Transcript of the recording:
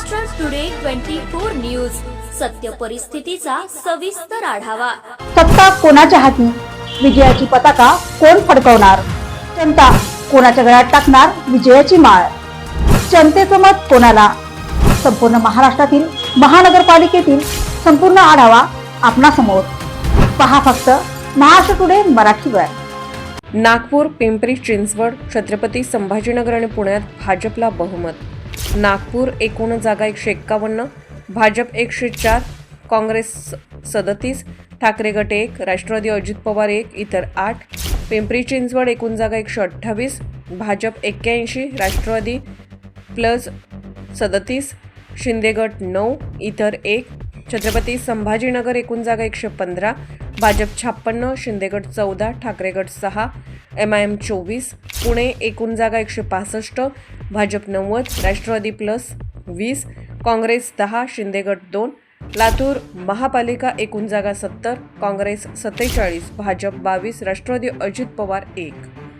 Maharashtra today twenty four news सत्य परिस्थितीचा सविस्तर आढावा. सत्ता कोणाच्या हाती? विजयाची पताका कोण फडकवणार? जनता कोणाच्या गळ्यात टाकणार विजयाची माळ? जनतेचं मत कोणाला? संपूर्ण महाराष्ट्रातील महानगरपालिकेतील संपूर्ण आढावा आपणासमोर. पहा फक्त महाराष्ट्र टुडे मराठीवर नागपूर पिंपरी चिंचवड छत्रपती संभाजीनगर आणि पुण्यात भाजपला बहुमत. नागपूर एकूण जागा एकशे एक्कावन्न भाजप एकशे चार काँग्रेस सदतीस ठाकरे गट एक राष्ट्रवादी अजित पवार एक इतर आठ पिंपरी चिंचवड एकूण जागा एकशे अठ्ठावीस भाजप एक्क्याऐंशी राष्ट्रवादी प्लस सदतीस शिंदेगट नऊ इतर एक छत्रपती संभाजीनगर एकूण जागा एकशे पंधरा भाजप छप्पन्न शिंदेगड चौदा ठाकरेगड सहा एम आय एम चोवीस पुणे एकूण जागा एकशे पासष्ट भाजप नव्वद राष्ट्रवादी प्लस वीस काँग्रेस दहा शिंदेगट दोन लातूर महापालिका एकूण जागा सत्तर काँग्रेस सत्तेचाळीस भाजप बावीस राष्ट्रवादी अजित पवार एक.